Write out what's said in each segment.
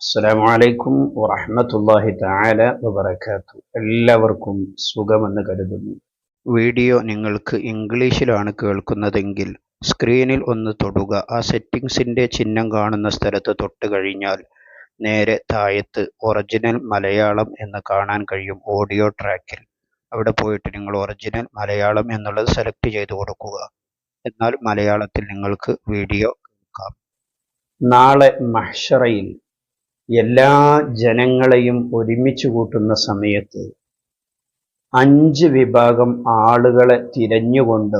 അസ്സലാമു വലൈക്കും വറഹമത്തല്ലാഹി താല വബർക്കാത്തു എല്ലാവർക്കും സുഖമെന്ന് കരുതുന്നു. വീഡിയോ നിങ്ങൾക്ക് ഇംഗ്ലീഷിലാണ് കേൾക്കുന്നതെങ്കിൽ സ്ക്രീനിൽ ഒന്ന് തൊടുക. ആ സെറ്റിംഗ്സിന്റെ ചിഹ്നം കാണുന്ന സ്ഥലത്ത് തൊട്ട് കഴിഞ്ഞാൽ നേരെ താഴത്ത് ഒറിജിനൽ മലയാളം എന്ന് കാണാൻ കഴിയും ഓഡിയോ ട്രാക്കിൽ. അവിടെ പോയിട്ട് നിങ്ങൾ ഒറിജിനൽ മലയാളം എന്നുള്ളത് സെലക്ട് ചെയ്ത് കൊടുക്കുക. എന്നാൽ മലയാളത്തിൽ നിങ്ങൾക്ക് വീഡിയോ കേൾക്കാം. നാളെ മഹ്ഷറയിൽ എല്ലാ ജനങ്ങളെയും ഒരുമിച്ച് കൂട്ടുന്ന സമയത്ത് അഞ്ച് വിഭാഗം ആളുകളെ തിരഞ്ഞുകൊണ്ട്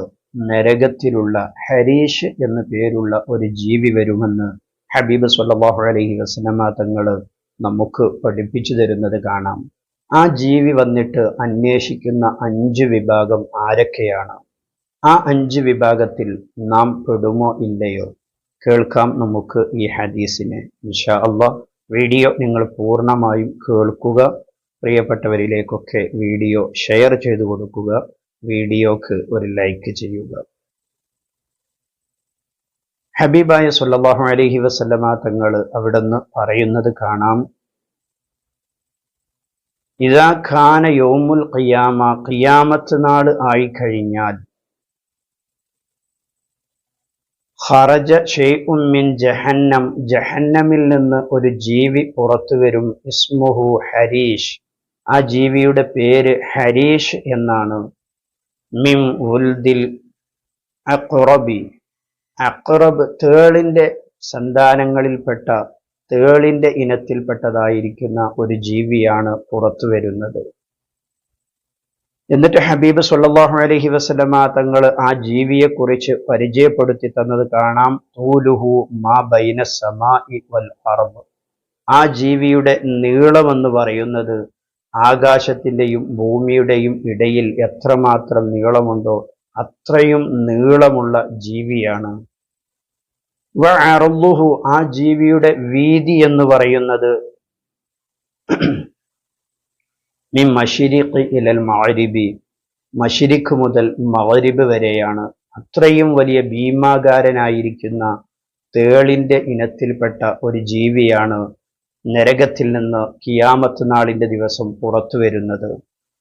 നരകത്തിലുള്ള ഹരീഷ് എന്ന പേരുള്ള ഒരു ജീവി വരുമെന്ന് ഹബീബ് സല്ലാഹു അലഹി വസല്ലമ തങ്ങൾ നമുക്ക് പഠിപ്പിച്ചു തരുന്നത് കാണാം. ആ ജീവി വന്നിട്ട് അന്വേഷിക്കുന്ന അഞ്ച് വിഭാഗം ആരൊക്കെയാണ്? ആ അഞ്ച് വിഭാഗത്തിൽ നാം പെടുമോ ഇല്ലയോ? കേൾക്കാം നമുക്ക് ഈ ഹദീസിനെ. ഇൻഷാ അള്ളാഹ് വീഡിയോ നിങ്ങൾ പൂർണമായും കേൾക്കുക. പ്രിയപ്പെട്ടവരിലേക്കൊക്കെ വീഡിയോ ഷെയർ ചെയ്തു കൊടുക്കുക. വീഡിയോക്ക് ഒരു ലൈക്ക് ചെയ്യുക. ഹബീബായ സുല്ലാഹു അലഹി വസല്ലമ തങ്ങൾ അവിടുന്ന് പറയുന്നത് കാണാം. ഇതാ ഖാന യോമുൽ ഖിയാമ ഖിയാമത്ത് നാൾ ആയിക്കഴിഞ്ഞാൽ ഖറജ ഷെയ്ഉമ്മിൻ മിൻ ജഹന്നം. ജഹന്നമിൽ നിന്ന് ഒരു ജീവി പുറത്തു വരും. ഇസ്മുഹു ഹരീഷ്. ആ ജീവിയുടെ പേര് ഹരീഷ് എന്നാണ്. മിം ഉൽദിൽ അക്റബി അക്റബ് തേളിന്റെ സന്താനങ്ങളിൽപ്പെട്ട തേളിന്റെ ഇനത്തിൽപ്പെട്ടതായിരിക്കുന്ന ഒരു ജീവിയാണ് പുറത്തു വരുന്നത്. എന്നിട്ട് ഹബീബ് സല്ലല്ലാഹു അലഹി വസ്ലമ തങ്ങൾ ആ ജീവിയെ കുറിച്ച് പരിചയപ്പെടുത്തി തന്നത് കാണാം. തൂലുഹു മാ ബൈന വൽ ആ ജീവിയുടെ നീളമെന്ന് പറയുന്നത് ആകാശത്തിന്റെയും ഭൂമിയുടെയും ഇടയിൽ എത്രമാത്രം നീളമുണ്ടോ അത്രയും നീളമുള്ള ജീവിയാണ്. വ ആ ജീവിയുടെ വീതി എന്ന് പറയുന്നത് മിൻ മഷിരിഖ് ഇലൽ മഅരിബി മഷിരിഖ് മുതൽ മഗ്രിബ് വരെയാണ് അത്രയും വലിയ ഭീമാകാരനായിരിക്കുന്ന തേളിന്റെ ഇനത്തിൽപ്പെട്ട ഒരു ജീവിയാണ് നരകത്തിൽ നിന്ന് കിയാമത്ത് നാളിന്റെ ദിവസം പുറത്തു വരുന്നത്.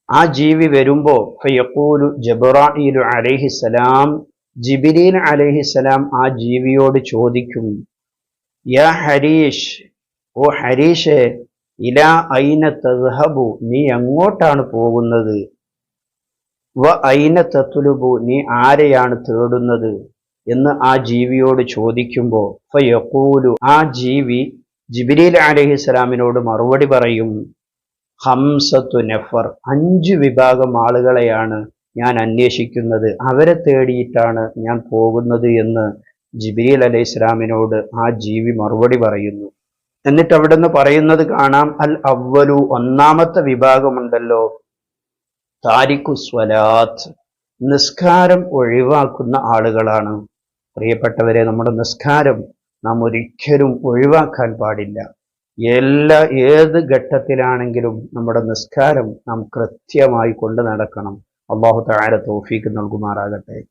ആ ജീവി വരുമ്പോൾ ഫയഖൂലു ജബ്രായിലു അലൈഹിസ്സലാം ജിബിരീൽ അലൈഹിസ്സലാം ആ ജീവിയോട് ചോദിക്കും യാ ഹരീഷ് ഓ ഹരീഷേ ഇല ഐന തസ്ഹബു? നീ എങ്ങോട്ടാണ് പോകുന്നത്? വ ഐന തത്തുലുബു നീ ആരെയാണ് തേടുന്നത്? എന്ന് ആ ജീവിയോട് ചോദിക്കുമ്പോൾ ഫയഖൂലു. ആ ജീവി ജിബിരിൽ അലഹിസ്സലാമിനോട് മറുപടി പറയും ഹംസത്തു നഫർ. അഞ്ച് വിഭാഗം ആളുകളെയാണ് ഞാൻ അന്വേഷിക്കുന്നത്. അവരെ തേടിയിട്ടാണ് ഞാൻ പോകുന്നത് എന്ന് ജിബിരിൽ അലൈഹിസ്സലാമിനോട് ആ ജീവി മറുപടി പറയുന്നു. എന്നിട്ട് അവിടുന്ന് പറയുന്നത് കാണാം. അൽ അവലു ഒന്നാമത്തെ വിഭാഗമുണ്ടല്ലോ. താരിഖു സ്വലാത്ത്. നിസ്കാരം ഒഴിവാക്കുന്ന ആളുകളാണ്. പ്രിയപ്പെട്ടവരെ നമ്മുടെ നിസ്കാരം നാം ഒരിക്കലും ഒഴിവാക്കാൻ പാടില്ല. എല്ലാ ഏത് ഘട്ടത്തിലാണെങ്കിലും നമ്മുടെ നിസ്കാരം നാം കൃത്യമായി കൊണ്ടു നടക്കണം. അള്ളാഹു താര തോഫീക്ക് നൽകുമാറാകട്ടെ.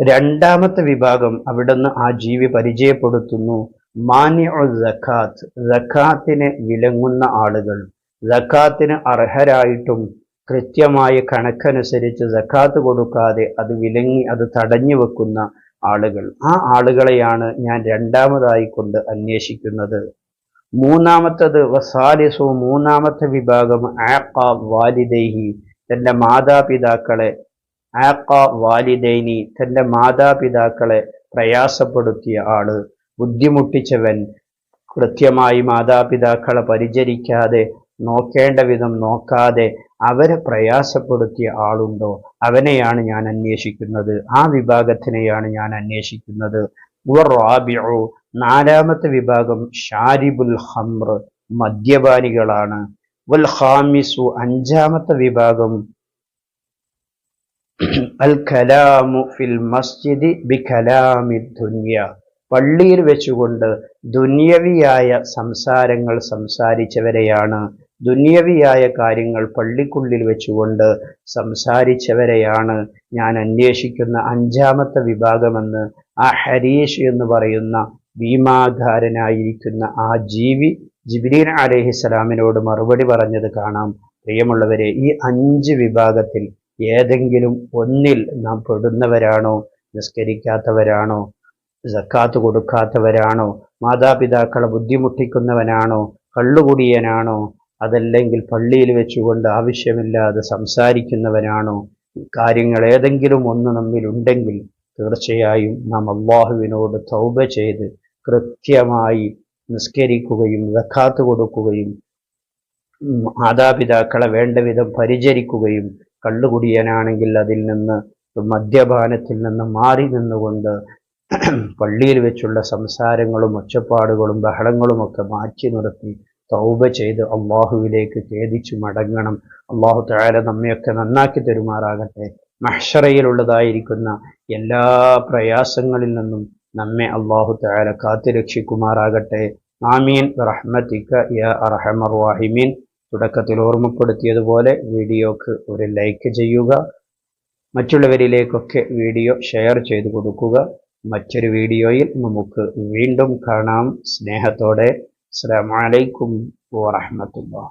രണ്ടാമത്തെ വിഭാഗം അവിടുന്ന് ആ ജീവി പരിചയപ്പെടുത്തുന്നു. മാന്യ ജക്കാത്ത് ജക്കാത്തിന് വിലങ്ങുന്ന ആളുകൾ. ജക്കാത്തിന് അർഹരായിട്ടും കൃത്യമായ കണക്കനുസരിച്ച് ജക്കാത്ത് കൊടുക്കാതെ അത് വിലങ്ങി അത് തടഞ്ഞു വെക്കുന്ന ആളുകൾ. ആ ആളുകളെയാണ് ഞാൻ രണ്ടാമതായി കൊണ്ട് അന്വേഷിക്കുന്നത്. മൂന്നാമത്തത് വസാലിസു മൂന്നാമത്തെ വിഭാഗം ആക്ക വാലിദേഹി തന്റെ മാതാപിതാക്കളെ ആക്ക വാലിദൈനി തന്റെ മാതാപിതാക്കളെ പ്രയാസപ്പെടുത്തിയ ആൾ. ബുദ്ധിമുട്ടിച്ചവൻ കൃത്യമായി മാതാപിതാക്കളെ പരിചരിക്കാതെ നോക്കേണ്ട വിധം നോക്കാതെ അവരെ പ്രയാസപ്പെടുത്തിയ ആളുണ്ടോ? അവനെയാണ് ഞാൻ അന്വേഷിക്കുന്നത്. ആ വിഭാഗത്തിനെയാണ് ഞാൻ അന്വേഷിക്കുന്നത്. റാബിഉ നാലാമത്തെ വിഭാഗം ഷാരിബുൽ ഹംർ മദ്യപാനികളാണ്. വൽ ഖാമിസു അഞ്ചാമത്തെ വിഭാഗം അൽ കലാമു ഫിൽ മസ്ജിദി ബി കലാമി ദുനിയ. പള്ളിയിൽ വെച്ചുകൊണ്ട് ദുന്യവിയായ സംസാരങ്ങൾ സംസാരിച്ചവരെയാണ്. ദുന്യവിയായ കാര്യങ്ങൾ പള്ളിക്കുള്ളിൽ വെച്ചുകൊണ്ട് സംസാരിച്ചവരെയാണ്. ഞാൻ അന്വേഷിക്കുന്ന അഞ്ചാമത്തെ വിഭാഗമെന്ന് ആ ഹരീഷ് എന്ന് പറയുന്ന ഭീമാധാരനായിരിക്കുന്ന ആ ജീവി ജിബ്രീൽ അലഹിസ്സലാമിനോട് മറുപടി പറഞ്ഞത് കാണാം. പ്രിയമുള്ളവരെ ഈ അഞ്ച് വിഭാഗത്തിൽ ഏതെങ്കിലും ഒന്നിൽ നാം പെടുന്നവരാണോ? നിസ്കരിക്കാത്തവരാണോ? സക്കാത്ത് കൊടുക്കാത്തവരാണോ? മാതാപിതാക്കളെ ബുദ്ധിമുട്ടിക്കുന്നവനാണോ? കള്ളുകുടിയനാണോ? അതല്ലെങ്കിൽ പള്ളിയിൽ വെച്ചുകൊണ്ട് ആവശ്യമില്ലാതെ സംസാരിക്കുന്നവനാണോ? കാര്യങ്ങൾ ഏതെങ്കിലും ഒന്ന് നമ്മിൽ ഉണ്ടെങ്കിൽ തീർച്ചയായും നാം അള്ളാഹുവിനോട് തൗബ ചെയ്ത് കൃത്യമായി നിസ്കരിക്കുകയും വക്കാത്ത് കൊടുക്കുകയും മാതാപിതാക്കളെ വേണ്ട വിധം പരിചരിക്കുകയും കള്ളുകുടിയനാണെങ്കിൽ അതിൽ നിന്ന് മദ്യപാനത്തിൽ നിന്ന് മാറി നിന്നുകൊണ്ട് പള്ളിയിൽ വെച്ചുള്ള സംസാരങ്ങളും ഒച്ചപ്പാടുകളും ബഹളങ്ങളും ഒക്കെ മാറ്റി നിർത്തി തൗബ ചെയ്ത് അള്ളാഹുവിലേക്ക് ഖേദിച്ചു മടങ്ങണം. അള്ളാഹു താര നമ്മയൊക്കെ നന്നാക്കി തരുമാറാകട്ടെ. മഹ്ഷറയിലുള്ളതായിരിക്കുന്ന എല്ലാ പ്രയാസങ്ങളിൽ നിന്നും നമ്മെ അള്ളാഹു താര കാത്തുരക്ഷിക്കുമാറാകട്ടെ ആമീൻ. റഹ്മത്തിക്ക അർഹമർ വാഹിമീൻ തുടക്കത്തിൽ ഓർമ്മപ്പെടുത്തിയതുപോലെ വീഡിയോക്ക് ഒരു ലൈക്ക് ചെയ്യുക. മറ്റുള്ളവരിലേക്കൊക്കെ വീഡിയോ ഷെയർ ചെയ്തു കൊടുക്കുക. മറ്റൊരു വീഡിയോയിൽ നമുക്ക് വീണ്ടും കാണാം. സ്നേഹത്തോടെ. അസ്സലാമു അലൈക്കും വറഹ്മത്തുള്ളാഹി.